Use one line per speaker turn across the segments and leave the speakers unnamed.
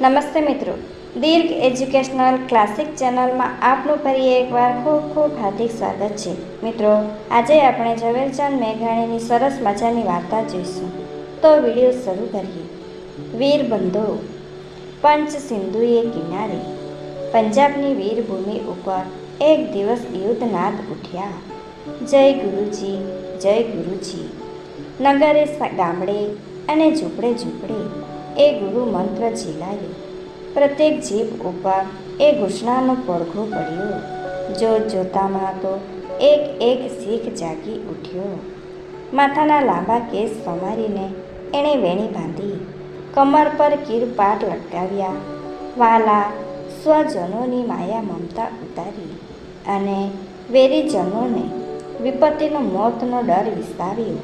નમસ્તે મિત્રો. દીર્ઘ educational classic ચેનલમાં આપનું ફરી એકવાર ખૂબ ખૂબ હાર્દિક સ્વાગત છે. મિત્રો, આજે આપણે ઝવેરચંદ મેઘાણીની સરસ મજાની વાર્તા જોઈશું. તો વીડિયો શરૂ કરીએ. વીર બંધો, પંચ સિંધુએ કિનારે, પંજાબની વીરભૂમિ ઉપર એક દિવસ યુદ્ધનાદ ઉઠ્યા. જય ગુરુજી જય ગુરુજી. નગરે ગામડે અને ઝૂંપડે ઝૂંપડે એ ગુરુ મંત્ર ઝીલાયો. પ્રત્યેક જીભ ઉપર એ ઘોષણાનો પડઘો પડ્યો. જોત જોતામાં તો એક એક શીખ જાગી ઉઠ્યો. માથાના લાંબા કેસ સમારીને એણે વેણી બાંધી. કમર પર કીરપાટ લટકાવ્યા. વાલા સ્વજનોની માયા મમતા ઉતારી અને વેરીજનોને વિપત્તિનો મોતનો ડર વિસ્તાવ્યો.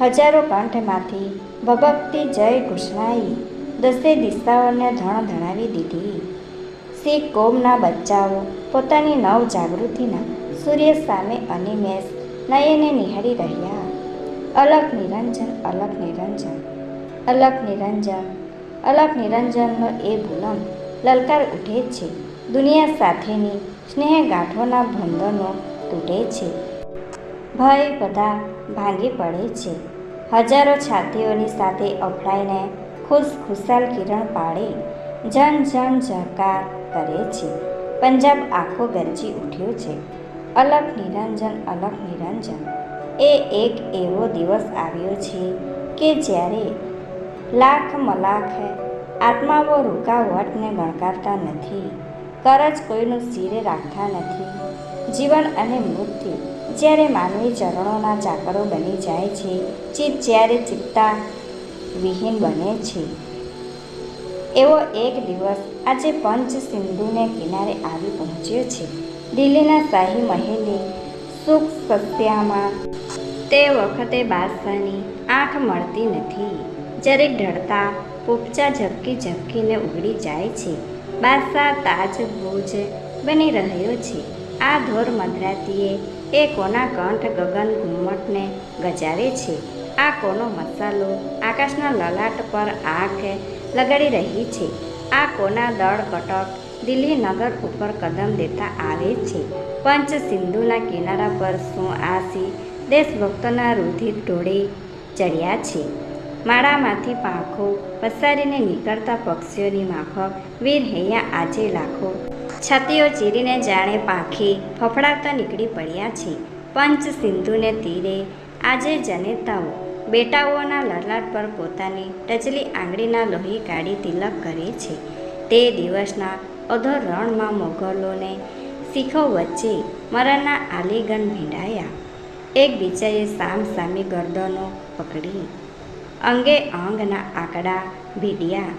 હજારો કંઠમાંથી ભભકતી જય ઘોષણાએ દસે દિશાઓને ધણ ધણાવી દીધી. શીખ કોમના બચ્ચાઓ પોતાની નવ જાગૃતિના સૂર્ય સામે અનિમેષ નયને નિહાળી રહ્યા. અલગ નિરંજન અલગ નિરંજન અલગ નિરંજન, અલગ નિરંજનનો એ ભૂલમ લલકાર ઉઠે છે. દુનિયા સાથેની સ્નેહ ગાંઠોના બંધનો તૂટે છે. ભય બધા ભાંગી પડે છે. હજારો છાતીઓની સાથે અફડાઈને ખુશ ખુશાલ કિરણ પાડે. જન જન જહકાર કરે છે. પંજાબ આખો ગરજી ઉઠ્યો છે. અલગ નિરંજન અલગ નિરંજન. એ એક એવો દિવસ આવ્યો છે કે જ્યારે લાખ મલાખ આત્માઓ રૂકાવટને ગણકારતા નથી. કરજ કોઈનું શિરે રાખતા નથી. જીવન અને મૃત્યુ જ્યારે માનવી ચરણોના ચાકરો બની જાય છે, ચિત્ત જ્યારે ચિત્તા વિહીન બને છે. એવો એક દિવસ આજે પંચ સિંધુને કિનારે આવી પહોંચ્યો છે. દિલ્હીના શાહી મહેલની સુખ સત્યામાં તે વખતે બાદશાહની આંખ મળતી નથી. જ્યારે ઢળતા પોપચા ઝબકી ઝબકીને ઉગડી જાય છે. બાદશાહ તાજ ભોજ બની રહ્યો છે. આ ધોર મધરાતીએ એ કોના કંઠ ગગન ઘુમ્મટને ગજાવે છે? આ કોનો મસાલો? આકાશના લલાટ પર આંખ લગાડી રહી છે. આ કોના દળ કટક? દિલ્હી નગર ઉપર કદમ દેતા આવે છે. પંચ સિંધુના કિનારા પર શું આસી દેશભક્તોના રુધિર ઢોળે ચડ્યા છે? માળામાંથી પાંખો પસારીને નીકળતા પક્ષીઓની માફક વીર હૈયા આજે લાખો છાતીઓ ચીરીને જાણે પાંખી ફફડાવતા નીકળી પડ્યા છે. પંચ સિંધુને તીરે, આજે જનેતાઓ બેટાઓના લલાટ પર પોતાની ટચલી આંગળીના લોહી કાઢી તિલક કરે છે. તે દિવસના અધર રણમાં મોગલોને શીખો વચ્ચે મરણના આલીગણ ભીંડાયા. એકબીજાએ સામ સામી ગરદનો પકડી. અંગે અંગના આંકડા ભીડ્યા.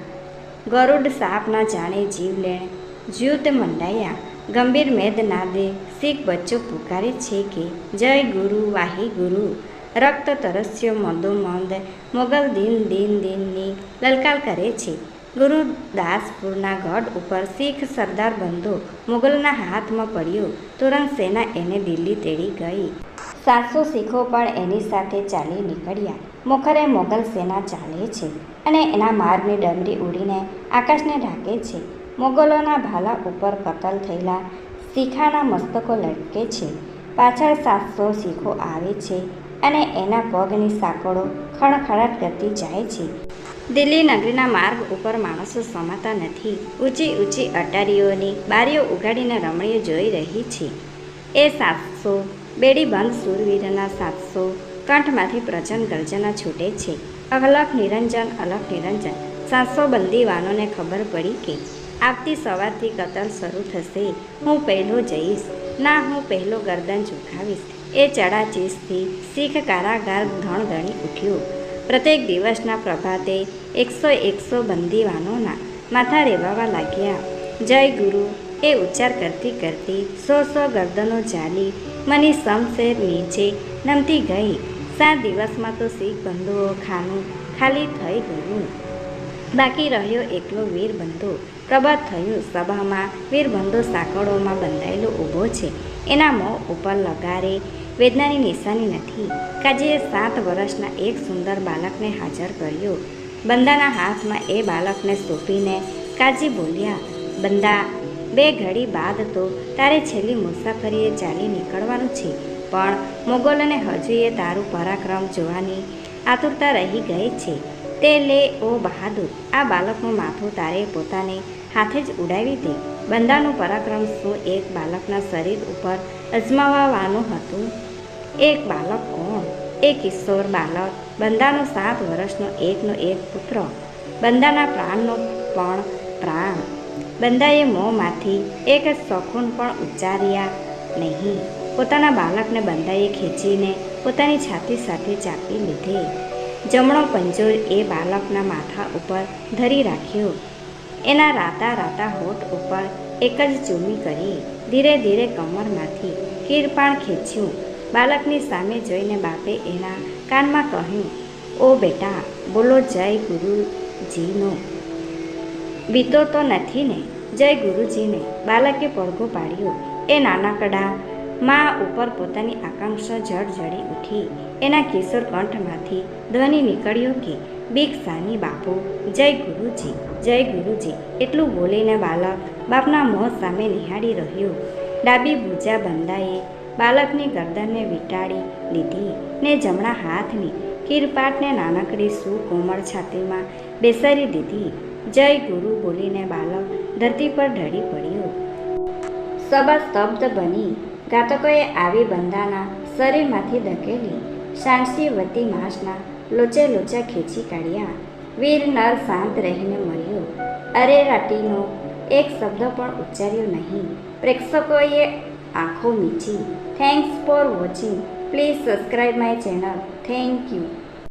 ગરુડ સાપના જાણે જીવલેણ જ્યુત મંડાયા. ગંભીર મેદનાદે શીખ બચ્ચો પુકારે છે કે, જય ગુરુ, વાહી ગુરુ. રક્ત તરસ્યો મંદો મંદ, મોગલ દિન દિન દિનની લલકાર કરે છે. ગુરુદાસપુરના ગઢ ઉપર શીખ સરદાર બંધો મુગલના હાથમાં પડ્યો. તુરંત સેના એને દિલ્હી તેડી ગઈ. સાતસો શીખો પણ એની સાથે ચાલી નીકળ્યા. મોખરે મોગલ સેના ચાલે છે અને એના માર્ગની ડમરી ઉડીને આકાશને ઢાંકે છે. મોગલોના ભાલા ઉપર કતલ થયેલા શીખાના મસ્તકો લટકે છે. પાછળ સાતસો શીખો આવે છે અને એના પગની સાંકળો ખડખડાટ કરતી જાય છે. દિલ્હી નગરીના માર્ગ ઉપર માણસો સમાતા નથી. ઊંચી ઊંચી અટારીઓની બારીઓ ઉગાડીને રમણીઓ જોઈ રહી છે. એ સાતસો બેડી બંધ સુરવીરના સાતસો કંઠમાંથી પ્રચંડ ગર્જના છૂટે છે. અલગ નિરંજન અલગ નિરંજન. સાતસો બંદીવાનોને ખબર પડી કે આવતી સવારથી કતલ શરૂ થશે. હું પહેલો જઈશ. ના, હું પહેલો ગરદન ઝુકાવીશ. એ ચડાચીસથી શીખ કારાગાર ધણધણી ઉઠ્યો. પ્રત્યેક દિવસના પ્રભાતે એકસો એકસો બંદીવાનોના માથા રેવાવા લાગ્યા. જય ગુરુ. એ ઉચ્ચાર કરતી કરતી સો સો ગરદનો ચાલી મની સમશેર નીચે નમતી ગઈ. સાત દિવસમાં તો શીખ બંધુઓ ખાનું ખાલી થઈ ગયું. બાકી રહ્યો એકલો વીરબંધુ પ્રભાત થયું. સભામાં વીરબંધુ સાંકળોમાં બંધાયેલો ઊભો છે. એના મોં ઉપર લગારે વેદનાની નિશાની નથી. કાજીએ સાત વર્ષના એક સુંદર બાળકને હાજર કર્યો. બંદાના હાથમાં એ બાળકને સોંપીને કાજી બોલ્યા બંદા બે ઘડી બાદ તો તારે છેલ્લી મુસાફરીએ ચાલી નીકળવાનું છે. પણ મોગલોને હજુ એ તારું પરાક્રમ જોવાની આતુરતા રહી ગઈ છે. તે લે ઓ બહાદુર. આ બાળકનું માથું તારે પોતાને હાથે જ ઉડાવી દે બંદાનું પરાક્રમ શું એક બાળકના શરીર ઉપર અજમાવવાનું હતું. એક બાળક કોણ? એ કિશોર બાળક. બંદાનો સાત વર્ષનો એકનો એક પુત્ર. બંદાના પ્રાણનો પણ પ્રાણ. બંદાએ મોંમાંથી એક જ સખુન પણ ઉચ્ચાર્યા નહીં. પોતાના બાળકને બંદાએ ખેંચીને પોતાની છાતી સાથે ચાપી લીધી. જમણો પંજો એ બાળકના માથા ઉપર ધરી રાખ્યો. એના રાતા રાતા હોઠ ઉપર એક જ ચૂમી કરી ધીરે ધીરે કમરમાંથી કિરપાણ ખેંચ્યું. બાળકની સામે જોઈને બાપે એના કાનમાં કહ્યું, ઓ બેટા, બોલો જય ગુરુજીનો. બીતો તો નથી ને, જય ગુરુજીને. બાળકે પડઘો પાડ્યો. એ નાનકડા મા ઉપર પોતાની આકાંક્ષા જળજળી ઉઠી. એના કિશોર કંઠમાંથી ધ્વનિ નીકળ્યો કે બીક સાની બાપુ, જય ગુરુજી જય ગુરુજી, એટલું બોલીને બાલક બાપના મોં સામે નિહાળી રહ્યું. ડાબી ભૂજા બંદાએ બાળકની ગરદનને વીંટાળી લીધી ને જમણા હાથની કિરપાટને નાનકડી સુ કોમળ છાતીમાં બેસાડી દીધી. જય ગુરુ બોલીને બાલક ધરતી પર ઢળી પડ્યો. સભા સ્તબ્ધ બની. ઘાતકોએ આવી બંદાના શરીરમાંથી ધકેલી. શાંસી વતી માંસના લોચે લોચા ખેંચી કાઢ્યા. વીર નર શાંત રહીને મર્યો અરેરાટીનો એક શબ્દ પણ ઉચ્ચાર્યો નહીં. પ્રેક્ષકોએ આંખો મીચી. Thanks for watching please subscribe my channel thank you